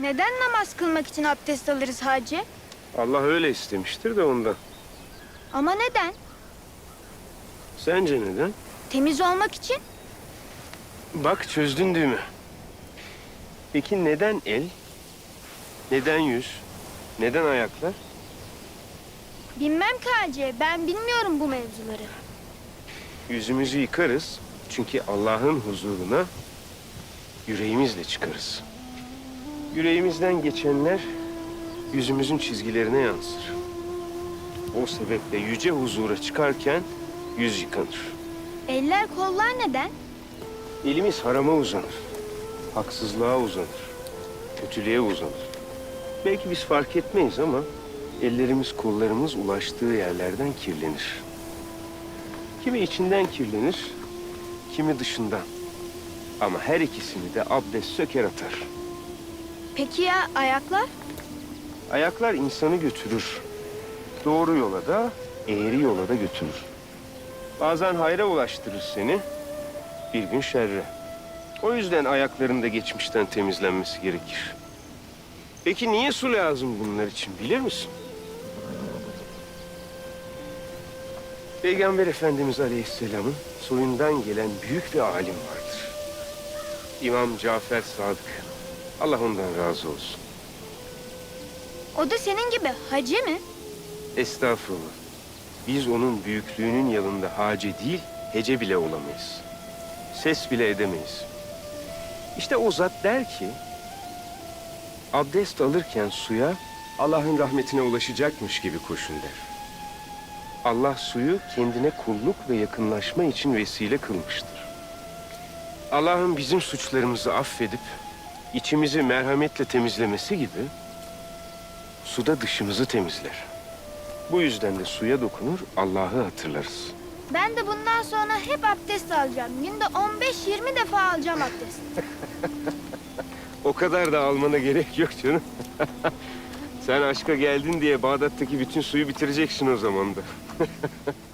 Neden namaz kılmak için abdest alırız hacı? Allah öyle istemiştir de ondan. Ama neden? Sence neden? Temiz olmak için? Bak çözdün düğümü. Peki neden el? Neden yüz? Neden ayaklar? Bilmem ki hacı. Ben bilmiyorum bu mevzuları. Yüzümüzü yıkarız. Çünkü Allah'ın huzuruna yüreğimizle çıkarız. Yüreğimizden geçenler yüzümüzün çizgilerine yansır. O sebeple yüce huzura çıkarken yüz yıkanır. Eller kollar neden? Elimiz harama uzanır. Haksızlığa uzanır. Kötülüğe uzanır. Belki biz fark etmeyiz ama ellerimiz kollarımız ulaştığı yerlerden kirlenir. Kimi içinden kirlenir, kimi dışından. Ama her ikisini de abdest söker atar. Peki ya ayaklar? Ayaklar insanı götürür. Doğru yola da, eğri yola da götürür. Bazen hayra ulaştırır seni, bir gün şerre. O yüzden ayakların da geçmişten temizlenmesi gerekir. Peki niye su lazım bunlar için bilir misin? Peygamber Efendimiz Aleyhisselam'ın soyundan gelen büyük bir alim vardır. İmam Cafer Sadık. Allah ondan razı olsun. O da senin gibi hacı mı? Estağfurullah. Biz onun büyüklüğünün yanında hace değil, hece bile olamayız. Ses bile edemeyiz. İşte o zat der ki, abdest alırken suya Allah'ın rahmetine ulaşacakmış gibi koşun der. Allah suyu kendine kulluk ve yakınlaşma için vesile kılmıştır. Allah'ın bizim suçlarımızı affedip içimizi merhametle temizlemesi gibi suda dışımızı temizler. Bu yüzden de suya dokunur, Allah'ı hatırlarız. Ben de bundan sonra hep abdest alacağım. Günde 15-20 defa alacağım abdest. O kadar da almana gerek yok canım. Sen aşka geldin diye Bağdat'taki bütün suyu bitireceksin o zaman da.